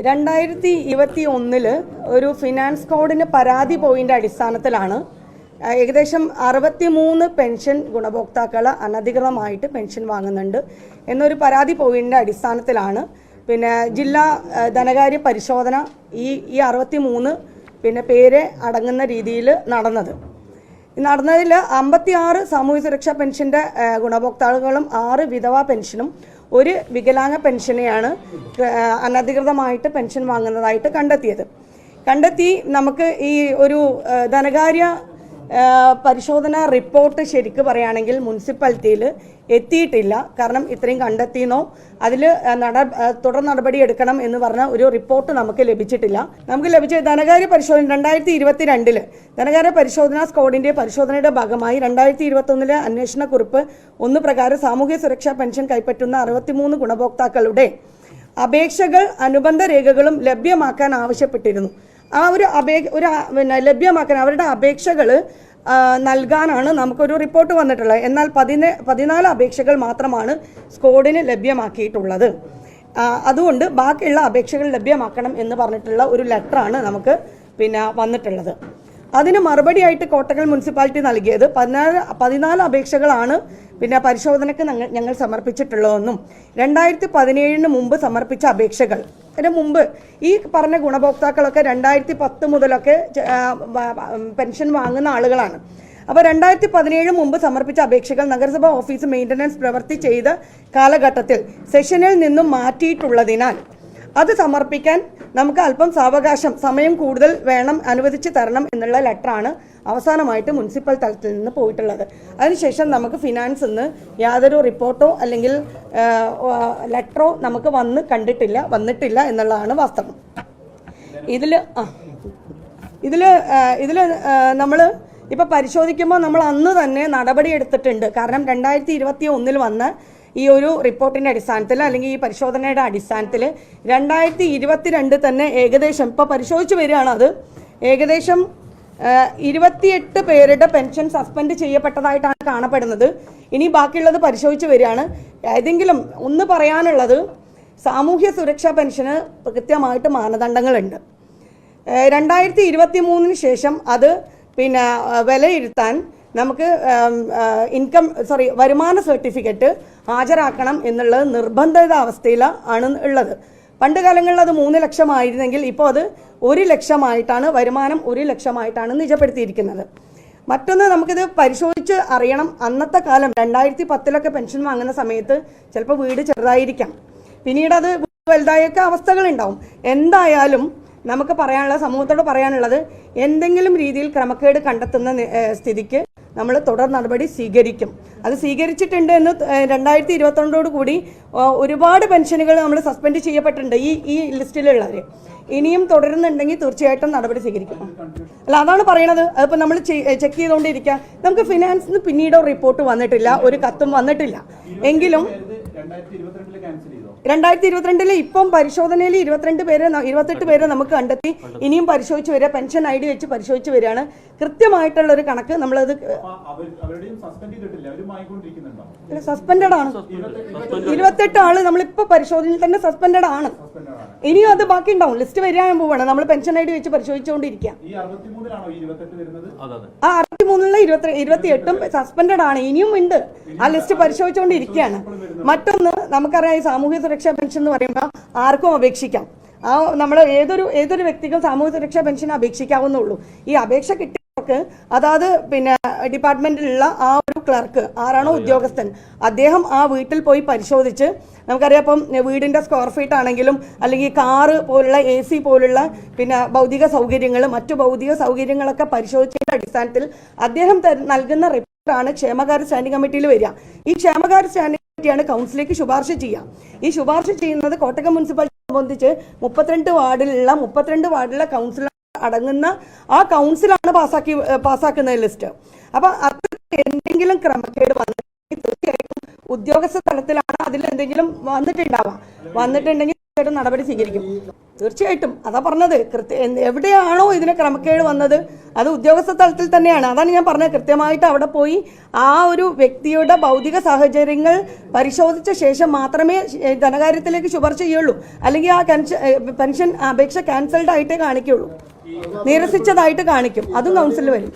രണ്ടായിരത്തി ഇരുപത്തി ഒന്നിൽ ഒരു ഫിനാൻസ് കോഡിന് പരാതി പോയിന്റ് അടിസ്ഥാനത്തിലാണ് ഏകദേശം അറുപത്തി മൂന്ന് പെൻഷൻ ഗുണഭോക്താക്കൾ അനധികൃതമായിട്ട് പെൻഷൻ വാങ്ങുന്നുണ്ട് എന്നൊരു പരാതി പോയിന്റെ അടിസ്ഥാനത്തിലാണ്. പിന്നെ ജില്ലാ ധനകാര്യ പരിശോധന ഈ ഈ അറുപത്തി മൂന്ന് പിന്നെ പേര് അടങ്ങുന്ന രീതിയിൽ നടന്നത്. നടന്നതിൽ അമ്പത്തി ആറ് സാമൂഹ്യ സുരക്ഷാ പെൻഷന്റെ ഗുണഭോക്താക്കളും ആറ് വിധവ പെൻഷനും ഒരു വികലാംഗ പെൻഷനെയാണ് അനധികൃതമായിട്ട് പെൻഷൻ വാങ്ങുന്നതായിട്ട് കണ്ടെത്തിയത്. കണ്ടെത്തി നമുക്ക് ഈ ഒരു ധനകാര്യ പരിശോധന റിപ്പോർട്ട് ശരിക്ക് പറയുകയാണെങ്കിൽ മുനിസിപ്പാലിറ്റിയിൽ എത്തിയിട്ടില്ല. കാരണം ഇത്രയും കണ്ടെത്തിയെന്നോ അതിൽ നട തുടർ നടപടി എടുക്കണം എന്ന് പറഞ്ഞ ഒരു റിപ്പോർട്ട് നമുക്ക് ലഭിച്ചിട്ടില്ല. നമുക്ക് ലഭിച്ച ധനകാര്യ പരിശോധന രണ്ടായിരത്തി ഇരുപത്തി ധനകാര്യ പരിശോധനാ സ്ക്വാഡിന്റെ പരിശോധനയുടെ ഭാഗമായി രണ്ടായിരത്തി ഇരുപത്തൊന്നിലെ അന്വേഷണ കുറിപ്പ് ഒന്ന് പ്രകാരം സാമൂഹ്യ സുരക്ഷാ പെൻഷൻ കൈപ്പറ്റുന്ന അറുപത്തിമൂന്ന് ഗുണഭോക്താക്കളുടെ അപേക്ഷകൾ അനുബന്ധ രേഖകളും ലഭ്യമാക്കാൻ ആവശ്യപ്പെട്ടിരുന്നു. ആ ഒരു അപേ ഒരു പിന്നെ ലഭ്യമാക്കാൻ അവരുടെ അപേക്ഷകൾ നൽകാനാണ് നമുക്കൊരു റിപ്പോർട്ട് വന്നിട്ടുള്ളത്. എന്നാൽ പതിന പതിനാല് അപേക്ഷകൾ മാത്രമാണ് സ്കോഡിന് ലഭ്യമാക്കിയിട്ടുള്ളത്. അതുകൊണ്ട് ബാക്കിയുള്ള അപേക്ഷകൾ ലഭ്യമാക്കണം എന്ന് പറഞ്ഞിട്ടുള്ള ഒരു ലെറ്ററാണ് നമുക്ക് പിന്നെ വന്നിട്ടുള്ളത്. അതിന് മറുപടിയായിട്ട് കോട്ടക്കൽ മുനിസിപ്പാലിറ്റി നൽകിയത് പതിനാല് പതിനാല് അപേക്ഷകളാണ് പിന്നെ പരിശോധനയ്ക്ക് ഞങ്ങൾ സമർപ്പിച്ചിട്ടുള്ളതെന്നും രണ്ടായിരത്തി പതിനേഴിന് മുമ്പ് സമർപ്പിച്ച അപേക്ഷകൾ. അതിന് മുമ്പ് ഈ പറഞ്ഞ ഗുണഭോക്താക്കളൊക്കെ രണ്ടായിരത്തി പത്ത് മുതലൊക്കെ പെൻഷൻ വാങ്ങുന്ന ആളുകളാണ്. അപ്പോൾ രണ്ടായിരത്തി പതിനേഴ് മുമ്പ് സമർപ്പിച്ച അപേക്ഷകൾ നഗരസഭാ ഓഫീസ് മെയിന്റനൻസ് പ്രവൃത്തി ചെയ്ത കാലഘട്ടത്തിൽ സെഷനിൽ നിന്നും മാറ്റിയിട്ടുള്ളതിനാൽ അത് സമർപ്പിക്കാൻ നമുക്ക് അല്പം സാവകാശം സമയം കൂടുതൽ വേണം അനുവദിച്ച് തരണം എന്നുള്ള ലെറ്ററാണ് അവസാനമായിട്ട് മുനിസിപ്പൽ തലത്തിൽ നിന്ന് പോയിട്ടുള്ളത്. അതിനുശേഷം നമുക്ക് ഫിനാൻസ് നിന്ന് യാതൊരു റിപ്പോർട്ടോ അല്ലെങ്കിൽ ലെറ്ററോ നമുക്ക് വന്ന് കണ്ടിട്ടില്ല വന്നിട്ടില്ല എന്നുള്ളതാണ് വാസ്തവം. ഇതിൽ ആ ഇതിൽ ഇതിൽ നമ്മൾ ഇപ്പോൾ പരിശോധിക്കുമ്പോൾ നമ്മൾ അന്ന് തന്നെ നടപടി എടുത്തിട്ടുണ്ട്. കാരണം രണ്ടായിരത്തി ഇരുപത്തി ഒന്നിൽ വന്ന ഈ ഒരു റിപ്പോർട്ടിന്റെ അടിസ്ഥാനത്തിൽ അല്ലെങ്കിൽ ഈ പരിശോധനയുടെ അടിസ്ഥാനത്തിൽ രണ്ടായിരത്തി ഇരുപത്തിരണ്ട് തന്നെ ഏകദേശം ഇപ്പോൾ പരിശോധിച്ച് വരികയാണ് അത് ഏകദേശം ഇരുപത്തിയെട്ട് പേരുടെ പെൻഷൻ സസ്പെൻഡ് ചെയ്യപ്പെട്ടതായിട്ടാണ് കാണപ്പെടുന്നത്. ഇനി ബാക്കിയുള്ളത് പരിശോധിച്ച് വരികയാണ്. ഏതെങ്കിലും ഒന്ന് പറയാനുള്ളത് സാമൂഹ്യ സുരക്ഷാ പെൻഷന് കൃത്യമായിട്ട് മാനദണ്ഡങ്ങളുണ്ട്. രണ്ടായിരത്തി ഇരുപത്തി മൂന്നിന് ശേഷം അത് പിന്നെ വിലയിരുത്താൻ നമുക്ക് ഇൻകം സോറി വരുമാന സർട്ടിഫിക്കറ്റ് ഹാജരാക്കണം എന്നുള്ളത് നിർബന്ധിത അവസ്ഥയിൽ ആണ് ഉള്ളത്. പണ്ട് കാലങ്ങളിൽ അത് മൂന്ന് ലക്ഷമായിരുന്നെങ്കിൽ ഇപ്പോൾ അത് ഒരു ലക്ഷമായിട്ടാണ് വരുമാനം ഒരു ലക്ഷമായിട്ടാണ് നിജപ്പെടുത്തിയിരിക്കുന്നത്. മറ്റൊന്ന് നമുക്കിത് പരിശോധിച്ച് അറിയണം. അന്നത്തെ കാലം രണ്ടായിരത്തി പത്തിലൊക്കെ പെൻഷൻ വാങ്ങുന്ന സമയത്ത് ചിലപ്പോൾ വീട് ചെറുതായിരിക്കാം. പിന്നീട് അത് വലുതായൊക്കെ അവസ്ഥകളുണ്ടാവും. എന്തായാലും നമുക്ക് പറയാനുള്ള സമൂഹത്തോട് പറയാനുള്ളത് എന്തെങ്കിലും രീതിയിൽ ക്രമക്കേട് കണ്ടെത്തുന്ന സ്ഥിതിക്ക് നമ്മൾ തുടർ നടപടി സ്വീകരിക്കും. അത് സ്വീകരിച്ചിട്ടുണ്ട് എന്ന് രണ്ടായിരത്തി ഇരുപത്തിരണ്ടോട് കൂടി ഒരുപാട് പെൻഷനുകൾ നമ്മൾ സസ്പെൻഡ് ചെയ്യപ്പെട്ടിട്ടുണ്ട് ഈ ഈ ലിസ്റ്റിലുള്ളവർ ഇനിയും തുടരുന്നുണ്ടെങ്കിൽ തീർച്ചയായിട്ടും നടപടി സ്വീകരിക്കും. അല്ല അതാണ് പറയണത്. അതിപ്പോൾ നമ്മൾ ചെക്ക് ചെയ്തുകൊണ്ടിരിക്കുക നമുക്ക് ഫിനാൻസിന് പിന്നീട് റിപ്പോർട്ട് വന്നിട്ടില്ല ഒരു കത്തും വന്നിട്ടില്ല. എങ്കിലും രണ്ടായിരത്തി ഇരുപത്തിരണ്ടിൽ ഇപ്പം പരിശോധനയിൽ ഇരുപത്തിരണ്ട് പേരെ ഇരുപത്തെട്ട് പേരെ നമുക്ക് കണ്ടെത്തി. ഇനിയും പരിശോധിച്ച് വരിക. പെൻഷൻ ഐ ഡി വെച്ച് പരിശോധിച്ച് വരികയാണ്. കൃത്യമായിട്ടുള്ള ഒരു കണക്ക് നമ്മളത് അപ്പൊ സസ്പെൻഡ് ചെയ്തിട്ടില്ല അവരും വാങ്ങിക്കൊണ്ടിരിക്കുന്നുണ്ടോ സസ്പെൻഡഡ് ആണ്. ഇരുപത്തെട്ട് ആൾ നമ്മളിപ്പോ പരിശോധനയിൽ തന്നെ സസ്പെൻഡഡ് ആണ്. സസ്പെൻഡ് ആണ് ഇനിയും അത് ബാക്കി ഉണ്ടാവും ലിസ്റ്റ് വരികയാൻ പോവാണ്. നമ്മൾ പെൻഷൻ ഐ ഡി വെച്ച് പരിശോധിച്ചുകൊണ്ടിരിക്കുക ഈ അറുപത്തിമൂന്നിലാണോ ഈ ഇരുപത്തെട്ട് വരുന്നത്? ആ അറുപത്തി മൂന്നിലെ ഇരുപത്തി എട്ടും സസ്പെൻഡഡ് ആണ്. ഇനിയും ഉണ്ട്. ആ ലിസ്റ്റ് പരിശോധിച്ചുകൊണ്ടിരിക്കുകയാണ് മറ്റൊന്ന് നമുക്കറിയാം ഈ സാമൂഹ്യ സുരക്ഷാ പെൻഷൻ എന്ന് പറയുമ്പോൾ ആർക്കും അപേക്ഷിക്കാം. ആ നമ്മൾ ഏതൊരു ഏതൊരു വ്യക്തിക്കും സാമൂഹ്യ സുരക്ഷാ പെൻഷൻ അപേക്ഷിക്കാവുന്നുള്ളൂ ഈ അപേക്ഷ കിട്ടിയവർക്ക് അതാത് പിന്നെ ഡിപ്പാർട്ട്മെന്റിലുള്ള ആ ഒരു ക്ലർക്ക് ആരാണോ ഉദ്യോഗസ്ഥൻ അദ്ദേഹം ആ വീട്ടിൽ പോയി പരിശോധിച്ച് നമുക്കറിയാം ഇപ്പം വീടിന്റെ സ്ക്വയർ ഫീറ്റ് ആണെങ്കിലും അല്ലെങ്കിൽ കാറ് പോലുള്ള എ സി പോലുള്ള പിന്നെ ഭൗതിക സൗകര്യങ്ങൾ മറ്റു ഭൗതിക സൗകര്യങ്ങളൊക്കെ പരിശോധിച്ചതിന്റെ അടിസ്ഥാനത്തിൽ അദ്ദേഹം നൽകുന്ന റിപ്പോർട്ട് ആണ് ക്ഷേമകാര്യ സ്റ്റാൻഡിംഗ് കമ്മിറ്റിയിൽ വരിക. ഈ ക്ഷേമകാര്യ സ്റ്റാൻഡിംഗ് കമ്മിറ്റിയാണ് കൗൺസിലേക്ക് ശുപാർശ ചെയ്യുക. ഈ ശുപാർശ ചെയ്യുന്നത് കോട്ടയം മുനിസിപ്പാലിറ്റി സംബന്ധിച്ച് മുപ്പത്തിരണ്ട് വാർഡിലുള്ള മുപ്പത്തിരണ്ട് വാർഡിലെ കൗൺസിലർ അടങ്ങുന്ന ആ കൗൺസിലാണ് പാസ്സാക്കി പാസ്സാക്കുന്ന ലിസ്റ്റ്. അപ്പൊ അത് എന്തെങ്കിലും ക്രമക്കേട് വന്നിട്ടുണ്ടെങ്കിൽ തീർച്ചയായിട്ടും ഉദ്യോഗസ്ഥ തലത്തിലാണ് അതിൽ എന്തെങ്കിലും വന്നിട്ടുണ്ടാവാം. വന്നിട്ടുണ്ടെങ്കിൽ തീർച്ചയായിട്ടും നടപടി സ്വീകരിക്കും. തീർച്ചയായിട്ടും. അതാ പറഞ്ഞത്. കൃത്യ എവിടെയാണോ ഇതിന് ക്രമക്കേട് വന്നത് അത് ഉദ്യോഗസ്ഥ തലത്തിൽ തന്നെയാണ്. അതാണ് ഞാൻ പറഞ്ഞത്. കൃത്യമായിട്ട് അവിടെ പോയി ആ ഒരു വ്യക്തിയുടെ ഭൗതിക സാഹചര്യങ്ങൾ പരിശോധിച്ച ശേഷം മാത്രമേ ധനകാര്യത്തിലേക്ക് ശുപാർശ ചെയ്യുള്ളൂ. അല്ലെങ്കിൽ ആ കൻഷ- പെൻഷൻ അപേക്ഷ ക്യാൻസൽഡ് ആയിട്ടേ കാണിക്കുള്ളൂ നിരസിച്ചതായിട്ട് കാണിക്കും. അതും കൗൺസിലിൽ വരും.